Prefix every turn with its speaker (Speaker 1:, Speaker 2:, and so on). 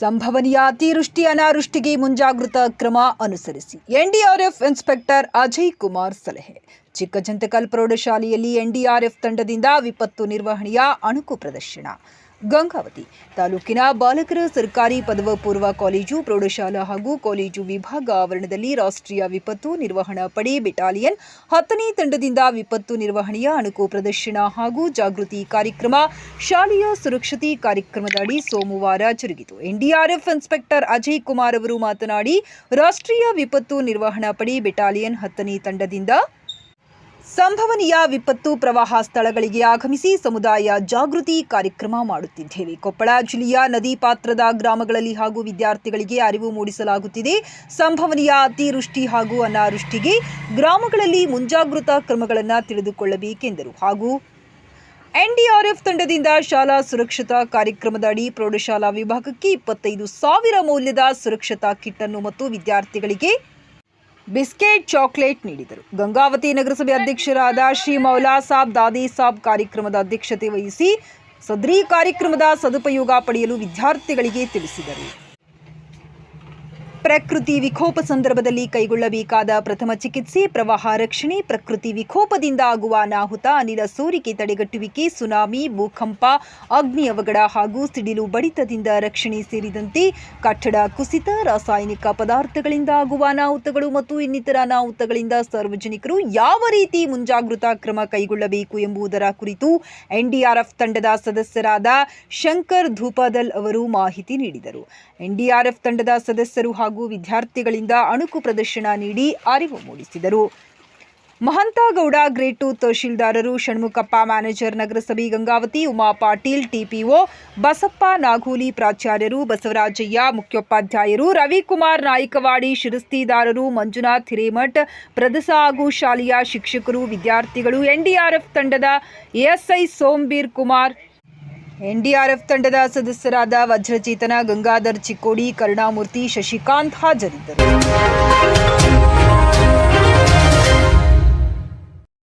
Speaker 1: ಸಂಭವನೀಯ ಅತಿವೃಷ್ಟಿ ಅನಾವೃಷ್ಟಿಗೆ ಮುಂಜಾಗೃತ ಕ್ರಮ ಅನುಸರಿಸಿ ಎನ್ಡಿಆರ್ಎಫ್ ಇನ್ಸ್ಪೆಕ್ಟರ್ ಅಜಯ್ ಕುಮಾರ್ ಸಲಹೆ ಚಿಕ್ಕಜಂತಕಲ್ ಪ್ರೌಢಶಾಲೆಯಲ್ಲಿ ಎನ್ಡಿಆರ್ಎಫ್ ತಂಡದಿಂದ ವಿಪತ್ತು ನಿರ್ವಹಣೆಯ ಅಣುಕು ಪ್ರದರ್ಶನ. ಗಂಗಾವತಿ ತಾಲೂಕಿನ ಬಾಲಕರ ಸರ್ಕಾರಿ ಪದವ ಪೂರ್ವ ಕಾಲೇಜು, ಪ್ರೌಢಶಾಲಾ ಹಾಗೂ ಕಾಲೇಜು ವಿಭಾಗ ಆವರಣದಲ್ಲಿ ರಾಷ್ಟ್ರೀಯ ವಿಪತ್ತು ನಿರ್ವಹಣಾ ಪಡೆ ಬೆಟಾಲಿಯನ್ ಹತ್ತನೇ ತಂಡದಿಂದ ವಿಪತ್ತು ನಿರ್ವಹಣೆಯ ಅಣುಕು ಪ್ರದರ್ಶನ ಹಾಗೂ ಜಾಗೃತಿ ಕಾರ್ಯಕ್ರಮ ಶಾಲೆಯ ಸುರಕ್ಷತೆ ಕಾರ್ಯಕ್ರಮದಡಿ ಸೋಮವಾರ ಜರುಗಿತು. ಎನ್ಡಿಆರ್ಎಫ್ ಇನ್ಸ್ಪೆಕ್ಟರ್ ಅಜಯ್ ಕುಮಾರ್ ಅವರು ಮಾತನಾಡಿ, ರಾಷ್ಟ್ರೀಯ ವಿಪತ್ತು ನಿರ್ವಹಣಾ ಪಡೆ ಬೆಟಾಲಿಯನ್ ಹತ್ತನೇ ತಂಡದಿಂದ ಸಂಭವನೀಯ ವಿಪತ್ತು ಪ್ರವಾಹ ಸ್ಥಳಗಳಿಗೆ ಆಗಮಿಸಿ ಸಮುದಾಯ ಜಾಗೃತಿ ಕಾರ್ಯಕ್ರಮ ಮಾಡುತ್ತಿದ್ದೇವೆ. ಕೊಪ್ಪಳ ಜಿಲ್ಲೆಯ ನದಿ ಪಾತ್ರದ ಗ್ರಾಮಗಳಲ್ಲಿ ಹಾಗೂ ವಿದ್ಯಾರ್ಥಿಗಳಿಗೆ ಅರಿವು ಮೂಡಿಸಲಾಗುತ್ತಿದೆ. ಸಂಭವನೀಯ ಅತಿವೃಷ್ಟಿ ಹಾಗೂ ಅನಾವೃಷ್ಟಿಗೆ ಗ್ರಾಮಗಳಲ್ಲಿ ಮುಂಜಾಗ್ರತಾ ಕ್ರಮಗಳನ್ನು ತಿಳಿದುಕೊಳ್ಳಬೇಕೆಂದರು. ಹಾಗೂ ಎನ್ಡಿಆರ್ಎಫ್ ತಂಡದಿಂದ ಶಾಲಾ ಸುರಕ್ಷತಾ ಕಾರ್ಯಕ್ರಮದ ಅಡಿ ಪ್ರೌಢಶಾಲಾ ವಿಭಾಗಕ್ಕೆ ಇಪ್ಪತ್ತೈದು ಸಾವಿರ ಮೌಲ್ಯದ ಸುರಕ್ಷತಾ ಕಿಟ್ ಅನ್ನು ಮತ್ತು ವಿದ್ಯಾರ್ಥಿಗಳಿಗೆ ಬಿಸ್ಕೆಟ್ ಚಾಕ್ಲೇಟ್ ನೀಡಿದರು. ಗಂಗಾವತಿ ನಗರಸಭೆ ಅಧ್ಯಕ್ಷರಾದ ಶ್ರೀ ಮೌಲಾ ಸಾಬ್, ದಾದಿ ಸಾಬ್ ಕಾರ್ಯಕ್ರಮದ ಅಧ್ಯಕ್ಷತೆ ವಹಿಸಿ ಸದ್ರಿ ಕಾರ್ಯಕ್ರಮದ ಸದುಪಯೋಗ ಪಡೆಯಲು ವಿದ್ಯಾರ್ಥಿಗಳಿಗೆ ತಿಳಿಸಿದರು. ಪ್ರಕೃತಿ ವಿಕೋಪ ಸಂದರ್ಭದಲ್ಲಿ ಕೈಗೊಳ್ಳಬೇಕಾದ ಪ್ರಥಮ ಚಿಕಿತ್ಸೆ, ಪ್ರವಾಹ ರಕ್ಷಣೆ, ಪ್ರಕೃತಿ ವಿಕೋಪದಿಂದ ಆಗುವ ಅನಾಹುತ, ಅನಿಲ ಸೋರಿಕೆ ತಡೆಗಟ್ಟುವಿಕೆ, ಸುನಾಮಿ, ಭೂಕಂಪ, ಅಗ್ನಿ ಅವಘಡ ಹಾಗೂ ಸಿಡಿಲು ಬಡಿತದಿಂದ ರಕ್ಷಣೆ ಸೇರಿದಂತೆ ಕಟ್ಟಡ ಕುಸಿತ, ರಾಸಾಯನಿಕ ಪದಾರ್ಥಗಳಿಂದ ಆಗುವ ಅನಾಹುತಗಳು ಮತ್ತು ಇನ್ನಿತರ ಅನಾಹುತಗಳಿಂದ ಸಾರ್ವಜನಿಕರು ಯಾವ ರೀತಿ ಮುಂಜಾಗೃತಾ ಕ್ರಮ ಕೈಗೊಳ್ಳಬೇಕು ಎಂಬುದರ ಕುರಿತು ಎನ್ಡಿಆರ್ಎಫ್ ತಂಡದ ಸದಸ್ಯರಾದ ಶಂಕರ್ ಧೂಪಾದಲ್ ಅವರು ಮಾಹಿತಿ ನೀಡಿದರು. ಎನ್ಡಿಆರ್ಎಫ್ ತಂಡದ ಸದಸ್ಯರು ಹಾಗೂ ವಿದ್ಯಾರ್ಥಿಗಳಿಂದ ಅಣುಕು ಪ್ರದರ್ಶನ ನೀಡಿ ಅರಿವು ಮೂಡಿಸಿದರು. ಮಹಂತಗೌಡ, ಗ್ರೇಟ್ ಟು ತಹಶೀಲ್ದಾರರು, ಷಣ್ಮುಖಪ್ಪ ಮ್ಯಾನೇಜರ್, ನಗರಸಭೆ ಗಂಗಾವತಿ, ಉಮಾ ಪಾಟೀಲ್, ಟಿಪಿಒ, ಬಸಪ್ಪ ನಾಗೂಲಿ ಪ್ರಾಚಾರ್ಯರು, ಬಸವರಾಜಯ್ಯ ಮುಖ್ಯೋಪಾಧ್ಯಾಯರು, ರವಿಕುಮಾರ್ ನಾಯಕವಾಡಿ, ಶಿರಸ್ತಿದಾರರು, ಮಂಜುನಾಥ್ ಹಿರೇಮಠ್, ಪ್ರದಸ ಹಾಗೂ ಶಾಲೆಯ ಶಿಕ್ಷಕರು, ವಿದ್ಯಾರ್ಥಿಗಳು, ಎನ್ಡಿಆರ್ಎಫ್ ತಂಡದ ಎಎಸ್ಐ ಸೋಂಬೀರ್ ಕುಮಾರ್ ಎನ್ಡಿಆರ್ಎಫ್ ತಂಡದ ಸದಸ್ಯರಾದ ವಜ್ರಚೇತನ ಗಂಗಾಧರ್ ಚಿಕ್ಕೋಡಿ ಕರುಣಾಮೂರ್ತಿ ಶಶಿಕಾಂತ್ ಹಾಜರಿದ್ದರು.